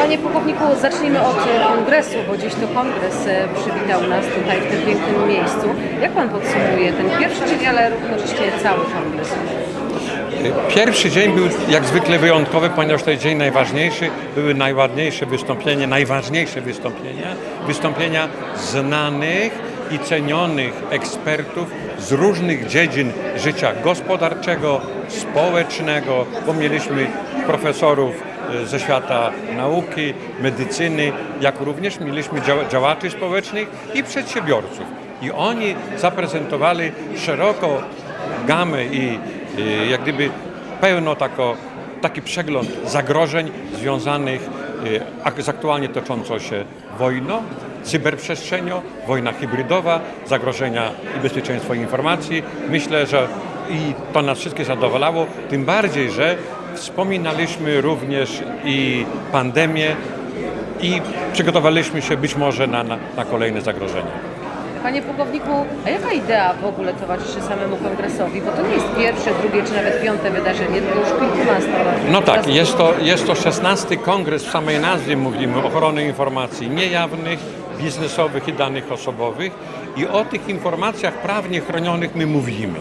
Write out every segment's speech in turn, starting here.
Panie pułkowniku, zacznijmy od e, kongresu, bo dziś to kongres e, przywitał nas tutaj w tym pięknym miejscu. Jak pan podsumuje ten pierwszy dzień, ale równocześnie cały kongres? Pierwszy dzień był jak zwykle wyjątkowy, ponieważ to jest dzień najważniejszy. Były najładniejsze wystąpienia, najważniejsze wystąpienia. Wystąpienia znanych i cenionych ekspertów z różnych dziedzin życia gospodarczego, społecznego, bo mieliśmy profesorów ze świata nauki, medycyny, jak również mieliśmy działa- działaczy społecznych i przedsiębiorców. I oni zaprezentowali szeroko gamę i jak gdyby pełno tako, taki przegląd zagrożeń związanych ak- z aktualnie toczącą się wojną, cyberprzestrzenią, wojna hybrydowa, zagrożenia i bezpieczeństwo informacji. Myślę, że i to nas wszystkich zadowalało, tym bardziej, że wspominaliśmy również i pandemię i przygotowaliśmy się być może na, na, na kolejne zagrożenia. Panie pułkowniku, a jaka idea w ogóle towarzyszy samemu kongresowi? Bo to nie jest pierwsze, drugie czy nawet piąte wydarzenie, tylko już kilkunastoletnie. No tak, jest to, jest to 16 kongres, w samej nazwie mówimy, ochrony informacji niejawnych, biznesowych i danych osobowych i o tych informacjach prawnie chronionych my mówimy.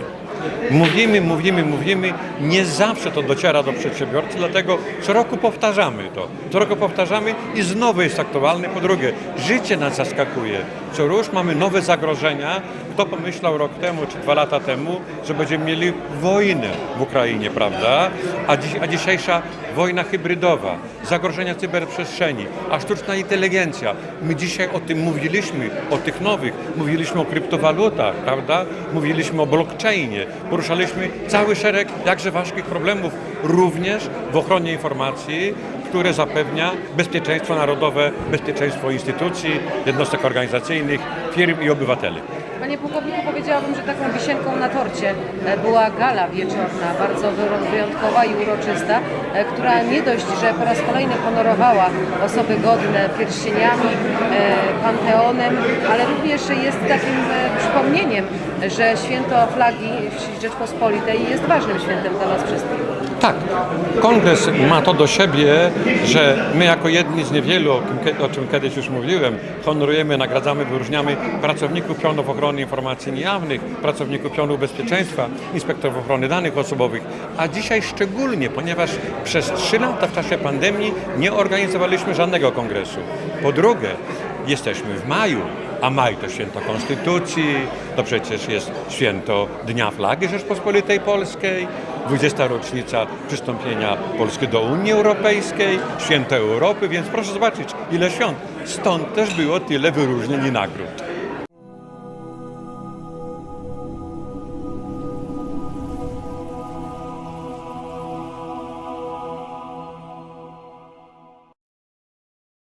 Mówimy, mówimy, mówimy, nie zawsze to dociera do przedsiębiorcy, dlatego co roku powtarzamy to. Co roku powtarzamy i znowu jest aktualne. Po drugie, życie nas zaskakuje. Co rusz mamy nowe zagrożenia. Kto pomyślał rok temu czy dwa lata temu, że będziemy mieli wojnę w Ukrainie, prawda? A, dziś, a dzisiejsza wojna hybrydowa, zagrożenia cyberprzestrzeni, a sztuczna inteligencja. My dzisiaj o tym mówiliśmy, o tych nowych, mówiliśmy o kryptowalutach, prawda? Mówiliśmy o blockchainie, poruszaliśmy cały szereg jakże ważkich problemów, również w ochronie informacji, które zapewnia bezpieczeństwo narodowe, bezpieczeństwo instytucji, jednostek organizacyjnych, firm i obywateli. Panie pułkowniku, powiedziałabym, że taką wisienką na torcie e, była gala wieczorna, bardzo wyjątkowa i uroczysta, e, która nie dość, że po raz kolejny honorowała osoby godne pierścieniami, e, panteonem, ale również jest takim przypomnieniem, że święto flagi Rzeczpospolitej jest ważnym świętem dla nas wszystkich. Tak, kongres ma to do siebie, że my jako jedni z niewielu, o, czym kiedyś już mówiłem, honorujemy, nagradzamy, wyróżniamy pracowników pionów ochrony informacji niejawnych, pracowników pionów bezpieczeństwa, inspektorów ochrony danych osobowych, a dzisiaj szczególnie, ponieważ przez trzy lata w czasie pandemii nie organizowaliśmy żadnego kongresu. Po drugie, jesteśmy w maju, a maj to święto Konstytucji, to przecież jest święto Dnia Flagi Rzeczpospolitej Polskiej, 20. rocznica przystąpienia Polski do Unii Europejskiej, święto Europy, więc proszę zobaczyć, ile świąt. Stąd też było tyle wyróżnień i nagród.